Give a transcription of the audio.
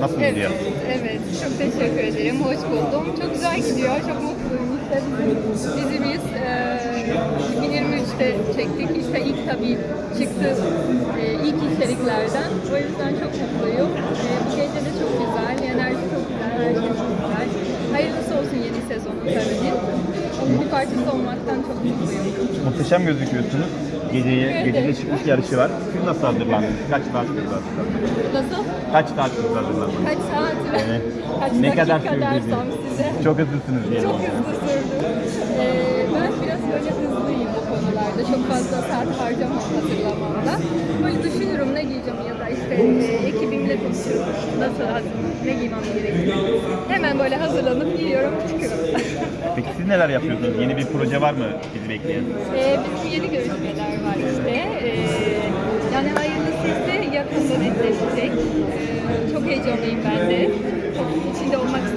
Nasıl Evet, gidiyor? evet. Çok teşekkür ederim. Hoş buldum. Çok güzel gidiyor. Çok mutluyum. İşte bizim dizimiz e, 2023'te çektik. İşte ilk tabii çıktı e, ilk içeriklerden. O yüzden çok mutluyum. E, bu gece de çok güzel. Enerji çok güzel. Her şey çok güzel. Hayırlısı olsun yeni sezonun tabii. Onun bir parçası olmaktan çok mutluyum. Muhteşem gözüküyorsunuz. Geceye, gecede çıkmış yarışı var. Siz nasıl hazırlandınız? Kaç saat hazırlandınız? Nasıl? Kaç saat hazırlandınız? Kaç saat? Evet. Kaç Ne kadar dakika sürdü? dersem size? Çok hızlısınız diyelim. Çok hızlı sürdü. Ee, ben biraz böyle hızlıyım bu konularda. Çok fazla saat harcamam hazırlamamda. Böyle düşünürüm ne giyeceğim ya da işte e, ekibimle konuşuyorum. Nasıl hazırlanıp ne giymem gerekiyor. Hemen böyle hazırlanıp giyiyorum çıkıyorum. Peki siz neler yapıyorsunuz? Yeni bir proje var mı bizi bekleyen? ee, bizim yeni görüşmeler var işte. Ee, yani hayırlısı ise yakında netleşecek. Ee, çok heyecanlıyım ben de. Çok